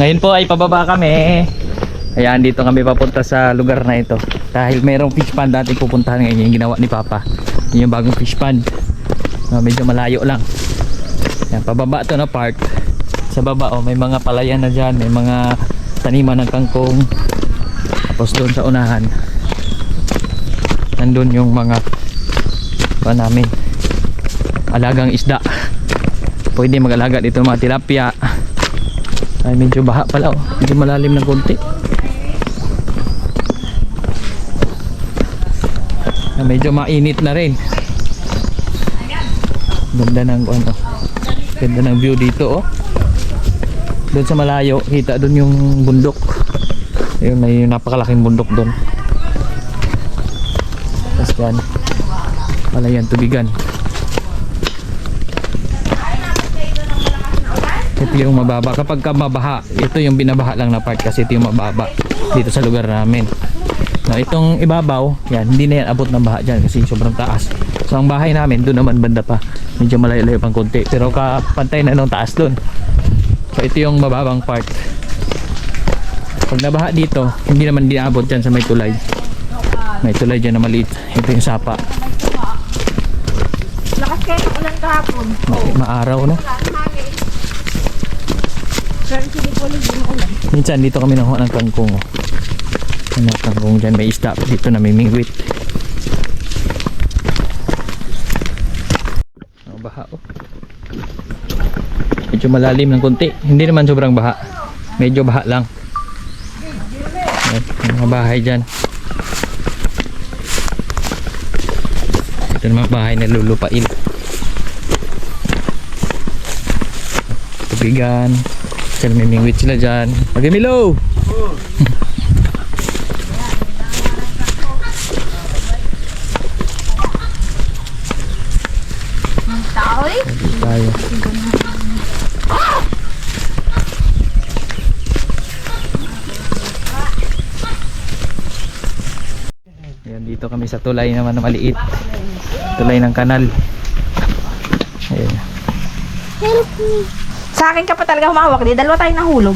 Ngayon po ay pababa kami. Ayan, dito kami papunta sa lugar na ito. Dahil mayroong fish pond dati pupuntahan ngayon yung ginawa ni Papa. Yun yung bagong fish pond. Ah, medyo malayo lang. Ayan, pababa to na part. Sa baba, oh, may mga palayan na dyan. May mga taniman ng kangkong. Tapos doon sa unahan, nandun yung mga pa namin alagang isda pwede mag-alaga dito ng mga tilapia ay medyo baha pala oh. medyo malalim ng konti. Ah, medyo mainit na rin. Ganda ng ano ganda ng view dito oh. Doon sa malayo kita doon yung bundok. Ayun may napakalaking bundok doon. Tapos yan. Wala yan tubigan yung mababa. Kapag ka mabaha ito yung binabaha lang na part kasi ito yung mababa dito sa lugar namin. No, itong ibabaw yan hindi na yan abot ng baha dyan kasi sobrang taas. So ang bahay namin doon naman banda pa. Medyo malayo-layo pang konti. Pero kapantay na nung taas doon. So ito yung mababang part. Pag nabaha dito hindi naman dinabot dyan sa may tulay. May tulay dyan na maliit. Ito yung sapa. Lakas kayo ng ulan kahapon. Ma- maaraw no Pero hindi po ulit yung ulan. Minsan dito kami nakuha ng kangkong. Oh. ano kangkong dyan? May isda dito namimingwit oh, baha oh. Medyo malalim ng konti. Hindi naman sobrang baha. Medyo baha lang. Ayan, mga bahay dyan. Ito naman bahay na lulupain. Tubigan. sila may mingwit sila dyan eh. Dito tayo. Ayan, dito kami sa tulay naman na maliit. Tulay ng kanal. Ayan. Sa akin ka pa talaga humawak. Di dalawa tayo nahulog.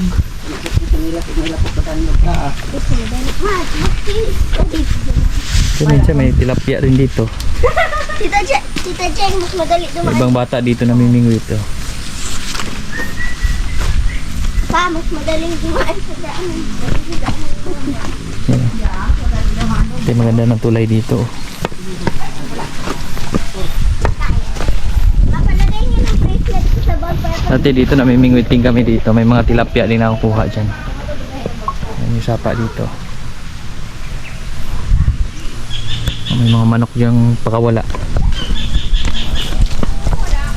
So, minsan may tilapia rin dito. Tita Jen, Tita Jen, mas madali dumaan. ibang bata dito namimingwit. Oh. Pa, mas madaling dumaan sa daan. Ayan. Ito yung maganda ng tulay dito. oh. Mapalagay niyo ng bracelet ko sa bag para Dati dito namimingwit din kami dito. May mga tilapia din nakukuha dyan. Ayan yung sapa dito. May mga manok diyang pakawala.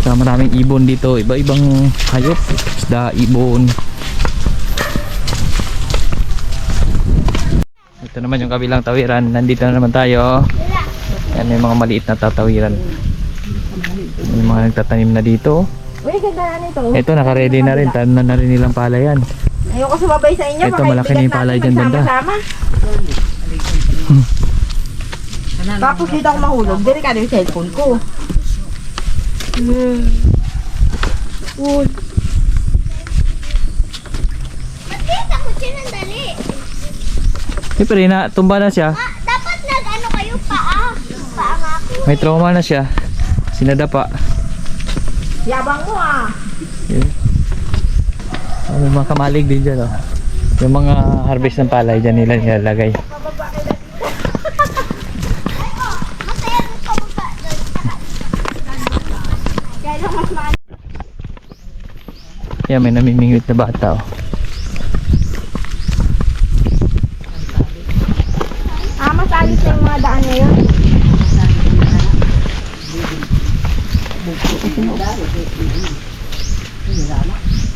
Saka maraming ibon dito. Iba-ibang hayop. Isda, ibon. Ito naman yung kabilang tawiran. Nandito na naman tayo. Yan may mga maliit na tatawiran. May mga nagtatanim na dito. Uy, ganda na nito. Ito naka-ready na rin. Tanan na rin nilang palayan. Ayoko sumabay sa inyo. Ito, malaki na yung palay dyan banda. magsama-sama. Tapos dito ako mahulog. Delikado yung cellphone ko. Hmm. Wood. Makita ko siya ng dali. Siyempre na tumba na siya. Ah, dapat nag-ano kayo paa. Paa nga ako. May trauma na siya. Sinadapa. Yabang mo ah. Oh, may mga kamalig din dyan oh. Yung mga harvest ng palay dyan nila nilalagay. Yan may namimingwit na bata oh. Ah, mas alis na yung mga daan ngayon.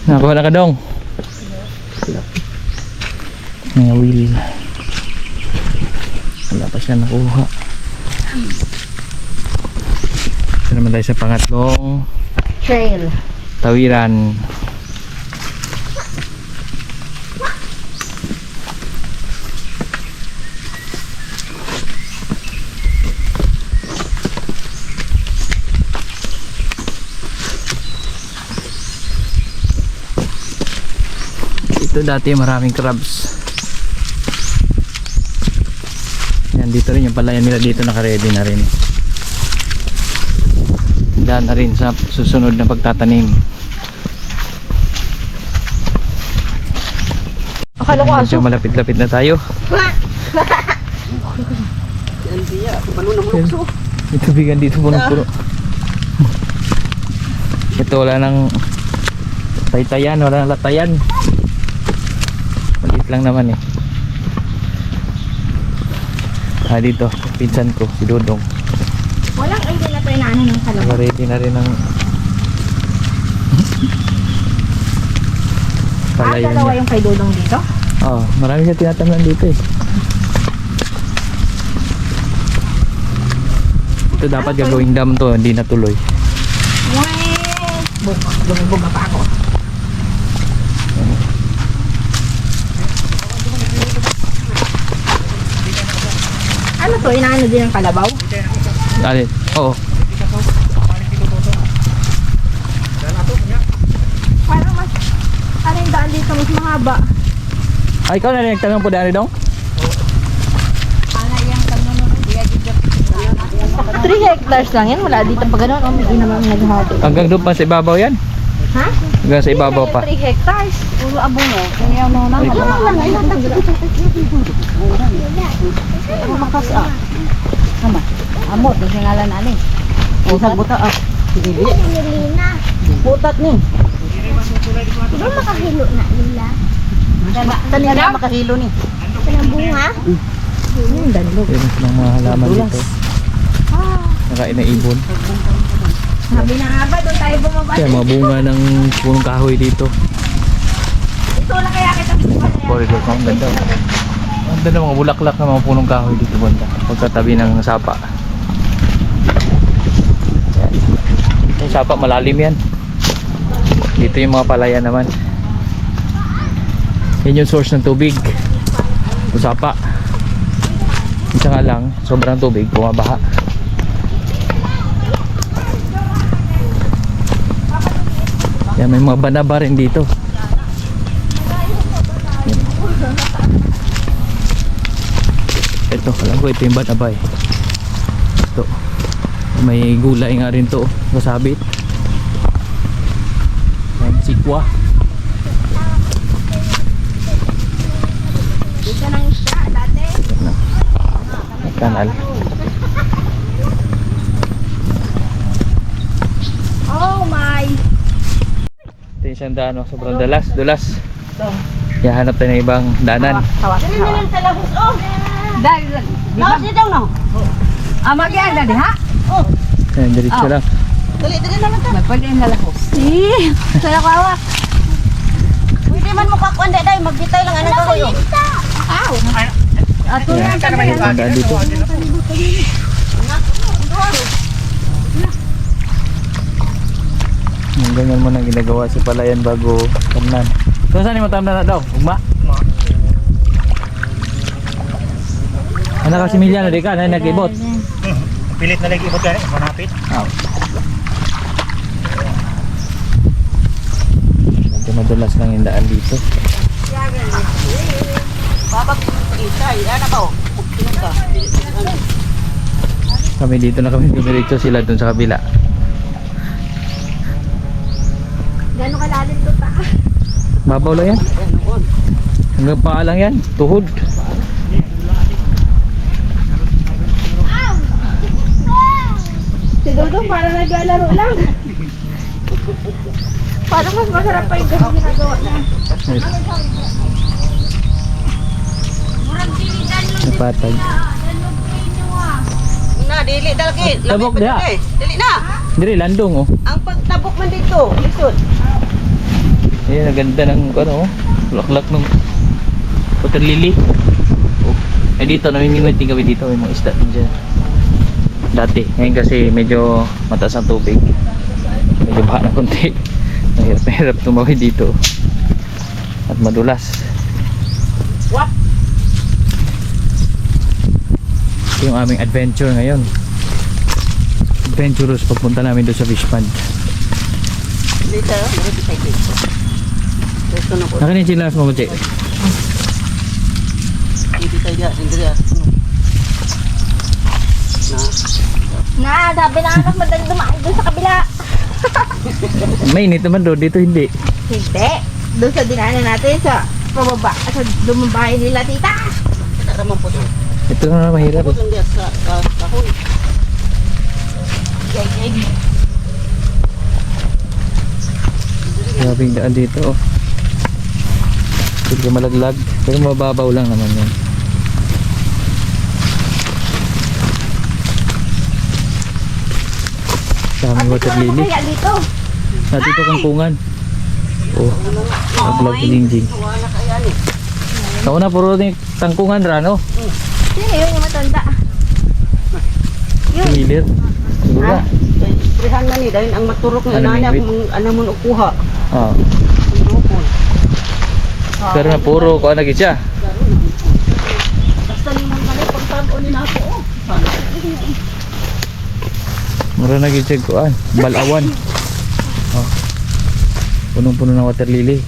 Nakuha na ka dong. May wheel. Wala pa siya nakuha. Ito naman tayo sa pangatlong Trail. tawiran. Dito dati maraming crabs. Yan, dito rin yung palayan nila dito naka-ready na rin. Daan na rin sa susunod na pagtatanim. Akala ko aso. Malapit-lapit na tayo. Yan. May tubigan dito punong-puno. Ito wala nang taytayan, wala nang latayan. Maliit lang naman eh. Ah, dito, pinsan ko, si Dodong. Walang hindi na tayo naano ng kalabaw. Naka-ready na rin ng Ah, palayan dalawa niya. yung kay Dodong dito? Oo, marami siya tinatamnan dito eh. Ito dapat gagawing dam to, hindi natuloy. Buga, buga pa ako. Ano to? Inaano din ang kalabaw? Alin? Oo. Parang mas... Ano yung daan dito mas mahaba? Ay, ikaw na rin nagtanong po daan dong? 3 hectares lang yan. Wala dito pa ganun. Oh, hindi naman naghahati. Hanggang doon pa sa ibabaw yan? Ha? Hanggang sa ibabaw pa. 3 hectares. Puro abong mo. Kaya mo na. Ay, Ano lang? Ay, Ano makas ah? Ama. Amo, di ngalan ani. Usag buta ah. Sige. Butat ni. Siguro makahilo na nila. Tani na makahilo ni. Ng bunga. Yung danlog. Yun ng mga halaman dito. Nakain na ibon. Sabi na nga ba, doon tayo bumaba. Kaya mga bunga ng punong kahoy dito. Ito na kaya kita niya. Corridor ko, ang ganda. Ang ganda mga bulaklak ng mga punong kahoy dito banda. Pagkatabi ng sapa. Yan. Yung sapa malalim yan. Dito yung mga palaya naman. Yan yung source ng tubig. Yung sapa. Isa nga lang, sobrang tubig, bumabaha. Yan, may mga banaba rin dito. Ito, alam ko ito yung banabay. Ito. May gulay nga rin to, masabit. Yan, sikwa. Dito nang siya dati. Kanal. Oh my. Ito yung isang daan, oh, sobrang dalas, dulas. Yahanap tayo ng ibang danan. Tawa. Dahil, di ba? Sit down now. Ah, magyaya na di ha? Yan, diretso lang. Dali, dali naman ta. May pwede yung lalakos. Eh, saya kawa. Pwede man mo kakuan magbitay lang anang kayo. Aw. Ato Yan, ang daan dito. Yung ganyan mo nang ginagawa si Palayan bago tamnan. So saan mo tamnan na daw? Ugma? Ano ka si Miliano di ka? Na nag-ibot? Pilit na lagi ibot yan, manapit. Oh. Medyo madulas lang yung daan dito. Kami dito na kami dumiretso sila dun sa kabila. Gano'ng kalalim to ta? Babaw lang yan. Hanggang paa lang yan. Tuhod. Si Dodong para naglalaro lang. Parang mas masarap pa yung ganun ginagawa na. Yes. Napatag. Na, dili dalaki. Tabok diha. Dili na. Dire landong oh. Ang pagtabok man dito, lisod. Ayan, ang ganda ng ano, oh. laklak ng water lily. Oh. Eh dito, namimingwit din kami dito. May mga isda din dyan. Dati. Ngayon kasi medyo mataas ang tubig. Medyo baha na konti. Mahirap na hirap tumawid dito. At madulas. Wap. Ito yung aming adventure ngayon. Adventurous pagpunta namin doon sa fish pond. Dito, dili tayo dito. Gusto na ko. Akin yung chinas mo, Mache. Hindi tayo diyan. Hindi diyan. Na. Na, sabi na anak, madaling dumaan doon sa kabila. Mainit naman doon, dito hindi. Hindi. Doon sa dinaanan natin sa pababa. Sa lumabahay nila, tita. Kita naman po doon. Ito na mahirap. Tapos ang diyan sa ka- kahoy. Grabe yung daan dito, oh. Hindi malaglag. Pero mababaw lang naman yan. Dami water lily. Kaya dito. Na dito kangkungan. Oh, kaya ni. Sa una puro ni tangkungan ra no. Sino yun yung matanda? Milir. Siguro. Prihan man ni dahil ang maturok nga Ano, inanya mingwit? kung ano mo ukuha. Ah. Pero na puro ko na gid siya. Basta limon na pagtago ni nako. Oh. Mura na gid kuan. Balawan. Oh. Punong-puno ng water lily.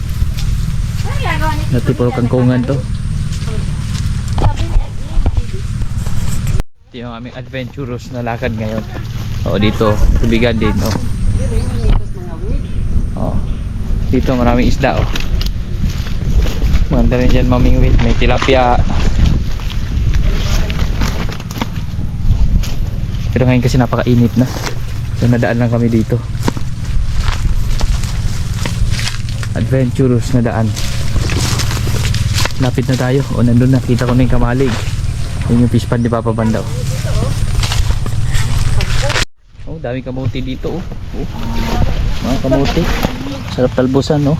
Dati puro kangkungan to. Ito yung aming adventurous na lakad ngayon. O dito, tubigan din. Oh. Oh. Dito maraming isda. Oh. Maganda rin dyan mamingwit. May tilapia. Pero ngayon kasi napakainit na. So nadaan lang kami dito. Adventurous na daan. Lapit na tayo. O nandun na. Kita ko na yung kamalig. Yun yung fish pond ni Papa Banda. Oh, oh dami kamuti dito. Oh. oh. Mga kamuti. Sarap talbusan, no?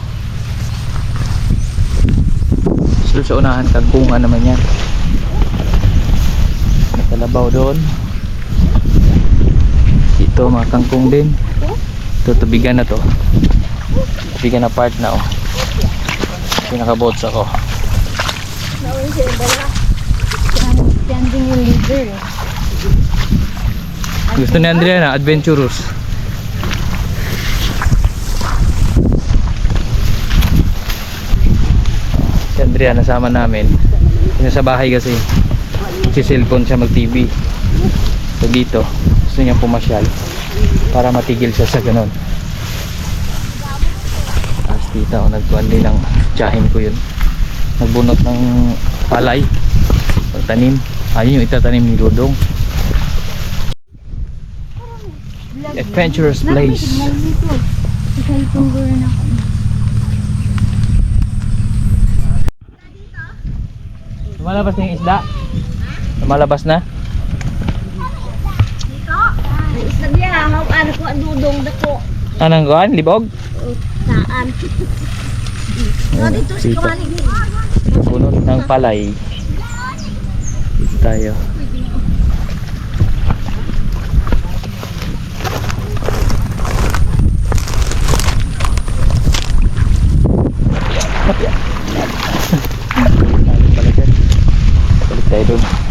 So, sa unahan, kagkungan naman yan. May kalabaw doon. Dito, mga kangkong din. Ito, tubigan na to. Tubigan na part na, oh. Pinaka-boats ako. Standing. Gusto ni Andrea na adventurous. Si Andrea nasama namin. Yung sa bahay kasi si cellphone siya mag TV. So dito gusto niya pumasyal para matigil siya sa ganun. Tapos tita o nagkuhan din ng tiyahin ko yun. Nagbunot ng palay. Pagtanim. Ayun yung itatanim ni Dudong. Adventurous place. Ako. Lumalabas na yung isda? Lumalabas na? May hawak ano ko dudong dako. Anong kuhan? Libog? Saan? No, dito sa Dito. kamalig ni. Bunot ng palay. Dito tayo. Balik tayo.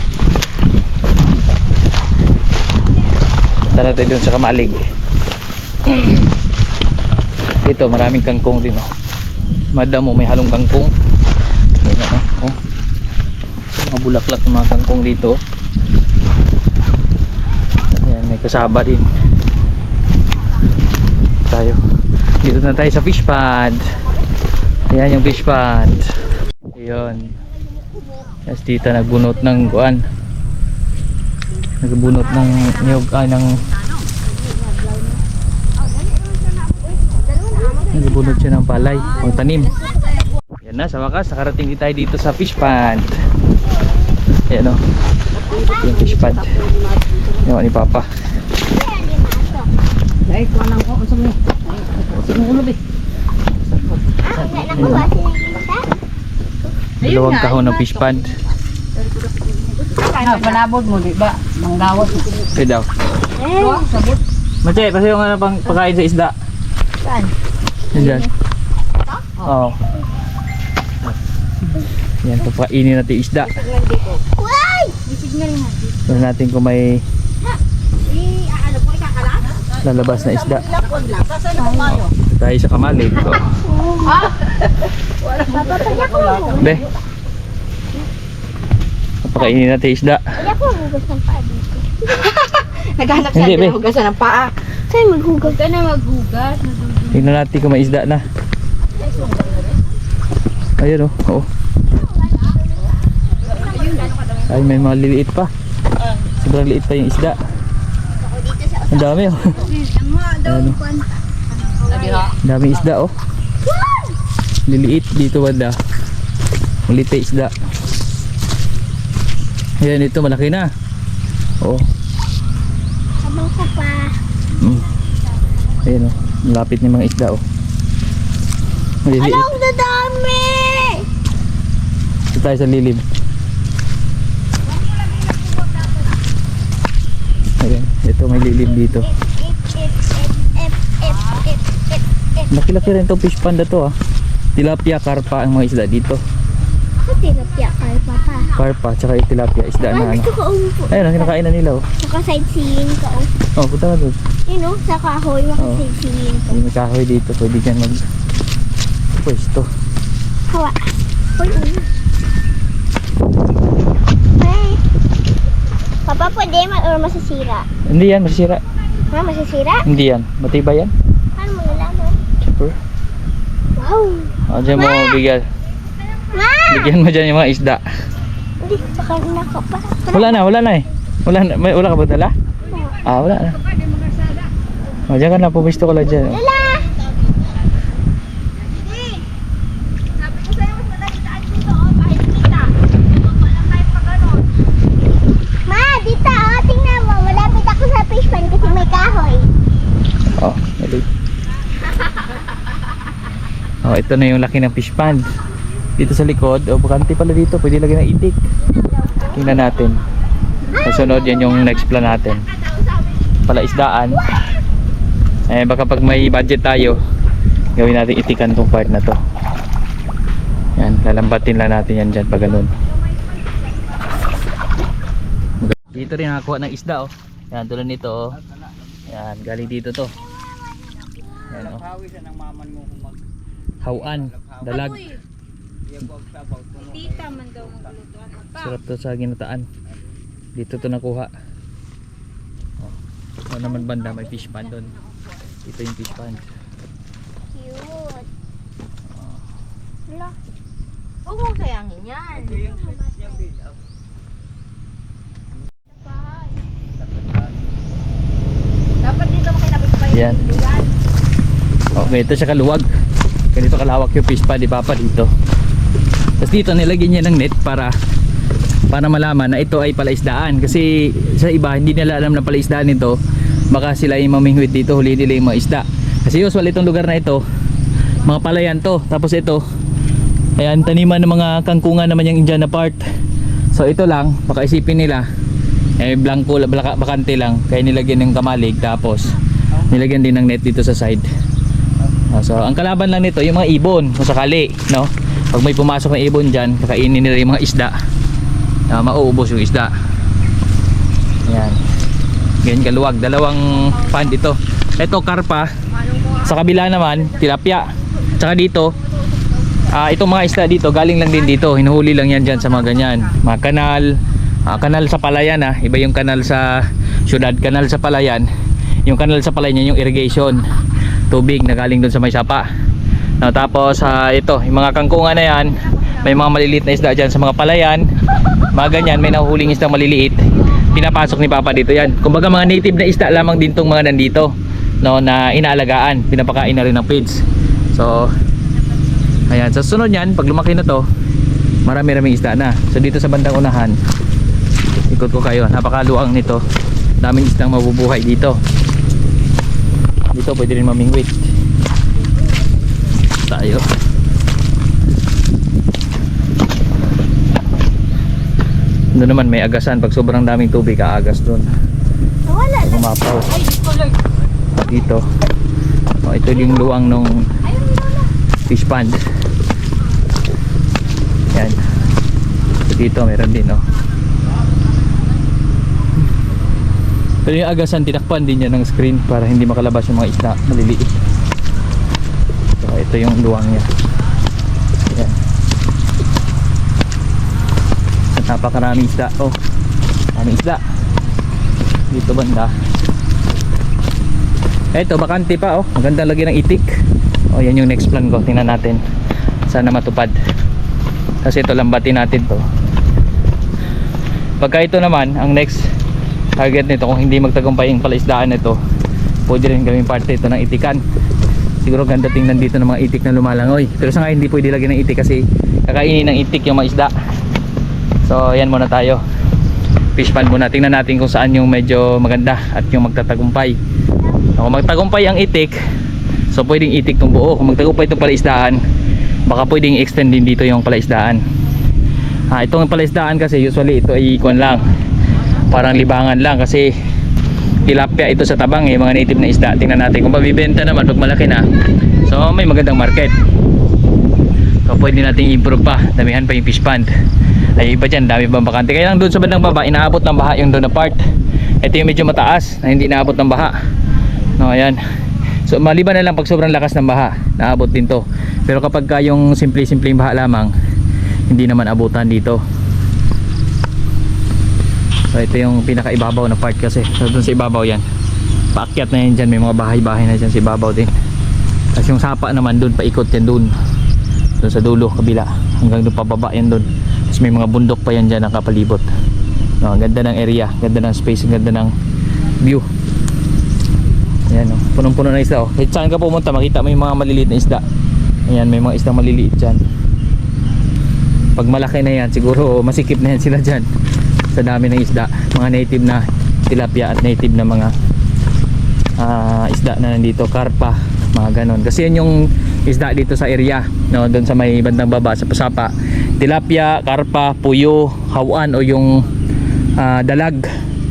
Tara tayo dun sa kamalig. Dito maraming kangkong din oh. Madamo may halong kangkong. Ayan oh. oh. Mga bulaklak ng mga kangkong dito. Ayan, may kasaba din. Tayo. Dito na tayo sa fish pond. Ayan yung fish pond. Ayun. Yes, tita nagbunot ng kuan. Nagbunot ng niyog ay ng Nagbunot siya ng palay, pang tanim. Yan na, sa wakas, nakarating din tayo dito sa fish pond. Ayan o. Ito yung fish pond. Yan ni Papa. Dahil ko nang ko sa mo. Sinulog eh. Dalawang kahon ng fish pond. Panabot mo di ba? Manggawat. Kaya daw. Sabot. Mache, kasi yung ano pang pagkain sa isda. Saan? Yan dyan. Oo. Yan, papainin natin isda. Isignal nga. Tignan natin kung may Eh, lalabas na isda. Ito tayo sa. Oh. Ako magugas. Be. Napakainin natin yung isda. Pwede ako magugas ng paa dito. Naghanap siya Hindi, ng be. hugasan ng paa. Saan maghugas? Huwag ka na maghugas. Tingnan natin kung may isda na. Ayun oh. Oo. Ay, may mga liliit pa. Sobrang liit pa yung isda. Ang dami oh. Ano? Ang dami isda oh. Liliit dito banda. Maliit na isda. Ayan ito malaki na. Oh. Habang ka pa. Mm. Ayan oh. Malapit na yung mga isda oh. Maliliit. Ang dadami! Ito tayo sa lilim. Ayan, ito may lilim dito. Laki-laki rin itong fish panda to ah. Tilapia, karpa ang mga isda dito. Tilapia kay papa. Karpa, tsaka tilapia, isda Ah, na ano. gusto ko umupo. Ayun, ang kinakain na nila oh. Saka sightseeing ka. oh. Oh, punta ka doon. Yun o, sa kahoy, makasightseeing ka. May kahoy dito, pwede dyan mag pwesto. Hawa. Uy, uy. Ay. Papa, pwede man or masasira? Hindi yan, masisira. Ha, masasira? Hindi yan, matibay yan. Paano mo nalaman? Super. Wow! Oh, dyan mo bigyan. Ma! Bigyan mo dyan yung mga isda. Hindi, baka nako pa. Wala na, wala na eh. Wala na, may, wala ka ba dala? Ah, wala na. Oh, dyan ka na, pumisto ka lang dyan. dito oh. Oh. Oh, ito na yung laki ng fish pond. Dito sa likod, oh, bakante pala dito. Pwede lagyan ng itik. Tingnan natin. Kasunod yan yung next plan natin. Palaisdaan. Eh, baka pag may budget tayo, gawin natin itikan tong part na to. Yan, lalambatin lang natin yan dyan pag ganun. Dito rin nakakuha ng isda oh. Yan, tulad nito oh. Yan, galing dito to. Yan oh. Hawan, dalag. Tita man daw maglutuan. Sarap to sa ginataan. Dito to nakuha. Oh. Ano naman banda, may fish pond doon. Ito yung fish pond. Cute. Wala. Huwag mong sayangin yan. Dapat dito mo kinabit pa yung Yan. Okay, ito siya kaluwag. Ganito kalawak yung fish pond, di ba pa dito. Tapos dito nilagyan niya ng net para para malaman na ito ay palaisdaan. Kasi sa iba hindi nila alam na palaisdaan ito. Baka sila yung mamingwit dito huli nila yung mga isda. Kasi usual itong lugar na ito mga palayan to. Tapos ito ayan taniman ng mga kangkungan naman yung Indian na part so ito lang baka isipin nila eh blanco baka, bakante lang. Kaya nilagyan ng kamalig tapos nilagyan din ng net dito sa side. Ah, so ang kalaban lang nito yung mga ibon kung sakali no pag may pumasok na ibon dyan kakainin nila yung mga isda. Uh, mauubos yung isda. Yan ganyan kaluwag. Dalawang pond ito. Ito karpa. Sa kabila naman tilapia. Tsaka dito ah itong mga isda dito galing lang din dito. Hinuhuli lang yan dyan sa mga ganyan. Mga kanal. Ah, kanal sa palayan ah. Iba yung kanal sa syudad. Kanal sa palayan. Yung kanal sa palayan yan yung irrigation. Tubig na galing doon sa may sapa no, tapos ah, ito yung mga kangkungan na yan may mga maliliit na isda dyan sa mga palayan mga ganyan may nahuhuling isda maliliit. Pinapasok ni Papa dito yan. Kumbaga mga native na isda lamang din tong mga nandito no, na inaalagaan. Pinapakain na rin ng feeds so ayan. Sa sunod yan pag lumaki na to marami raming isda na. So dito sa bandang unahan ikot ko kayo. Napakaluang nito. Daming isdang mabubuhay dito. Dito pwede rin mamingwit tayo. Doon naman may agasan. Pag sobrang daming tubig aagas doon Wala lang. umapaw dito. Oh, ito yung luwang nung fish pond. Yan. Dito meron din oh. Pero yung agasan tinakpan din niya ng screen para hindi makalabas yung mga isda. Maliliit ito yung luwang niya. Yan napakaraming isda. Oh maraming isda. Dito banda. Eto bakante pa oh. Maganda lagi ng itik. Oh yan yung next plan ko. Tingnan natin. Sana matupad. Kasi ito lambatin natin to. Pagka ito naman ang next target nito kung hindi magtagumpay yung palaisdaan nito pwede rin gawing parte ito ng itikan. Siguro ganda tingnan dito ng mga itik na lumalangoy. Pero sa ngayon hindi pwede lagyan ng itik kasi kakainin ng itik yung mga isda. So, yan muna tayo. Fish pan muna. Tingnan natin kung saan yung medyo maganda at yung magtatagumpay. Kung magtagumpay ang itik, so pwedeng itik tong buo. Kung magtagumpay itong palaisdaan, baka pwedeng extend din dito yung palaisdaan. Ah, itong palaisdaan kasi usually ito ay ikon lang. Parang libangan lang kasi tilapia ito sa tabang eh, mga native na isda. Tingnan natin kung mabibenta naman pag malaki na. So may magandang market. So pwede nating improve pa. Damihan pa yung fish pond. Ay iba dyan, dami pang bakante. Kaya lang doon sa bandang baba, inaabot ng baha yung doon na part. Ito yung medyo mataas na hindi inaabot ng baha. No, ayan. So maliban na lang pag sobrang lakas ng baha, naabot din to. Pero kapag ka yung simple-simpleng baha lamang, hindi naman abutan dito. So ito yung pinakaibabaw na part kasi. So doon sa ibabaw yan. Paakyat na yan dyan. May mga bahay-bahay na dyan sa ibabaw din. Tapos yung sapa naman doon, paikot yan doon. Doon sa dulo, kabila. Hanggang doon pababa yan doon. Tapos may mga bundok pa yan dyan nakapalibot. No, ganda ng area, ganda ng space, ganda ng view. Ayan oh, punong-puno na isda oh. Kahit saan ka pumunta, makita mo yung mga maliliit na isda. Ayan, may mga isda maliliit dyan. Pag malaki na yan, siguro masikip na yan sila dyan. Sa dami ng isda. Mga native na tilapia at native na mga ah, isda na nandito. Karpa, mga ganon. Kasi yan yung isda dito sa area. No, doon sa may bandang baba, sa Pasapa. Tilapia, karpa, puyo, hawan o yung ah, dalag,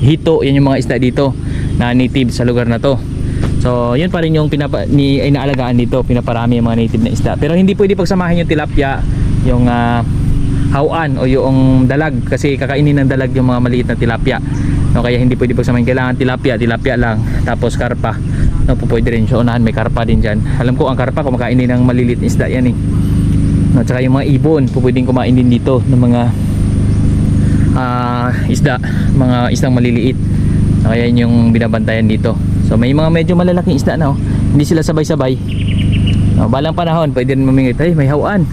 hito, yan yung mga isda dito na native sa lugar na to. So, yun pa rin yung pinapa, ni, ay naalagaan dito, pinaparami yung mga native na isda. Pero hindi pwede pagsamahin yung tilapia, yung ah, hawan o yung dalag kasi kakainin ng dalag yung mga maliit na tilapia. No, kaya hindi pwede pagsamahin. Kailangan tilapia, tilapia lang. Tapos karpa. No, pwede rin siya unahan, may karpa din dyan. Alam ko ang karpa kumakain din ng maliliit na isda yan eh. No, tsaka yung mga ibon, po pwedeng kumain din dito ng mga ah, isda, mga isdang maliliit. No, kaya yun yung binabantayan dito. So may mga medyo malalaking isda na oh. Hindi sila sabay-sabay. No, balang panahon, pwede rin mamingit. Ay, may hawaan.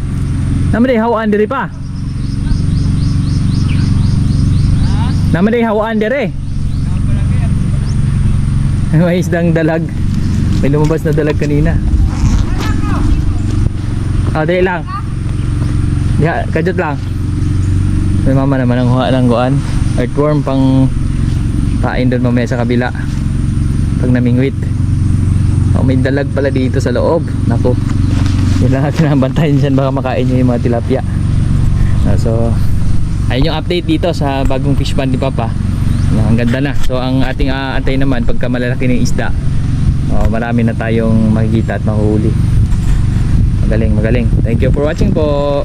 Naman ay hawaan diri pa. Naman ay hawaan diri. May isdang dalag. May lumabas na dalag kanina. Oh, dali lang. Ya, kajot lang. May mama naman ang huha ng guan. Earthworm pang pain doon mamaya sa kabila. Pag namingwit. Oh, may dalag pala dito sa loob. Nako. Yun lang natin ang bantayan dyan. Baka makain nyo yung mga tilapia. Ah, so, ayun yung update dito sa bagong fish pond ni Papa. Ah, Ang ganda na. So, ang ating aantay naman pagka malalaki ng isda. Oh, marami na tayong makikita at mahuhuli. Magaling, magaling. Thank you for watching po.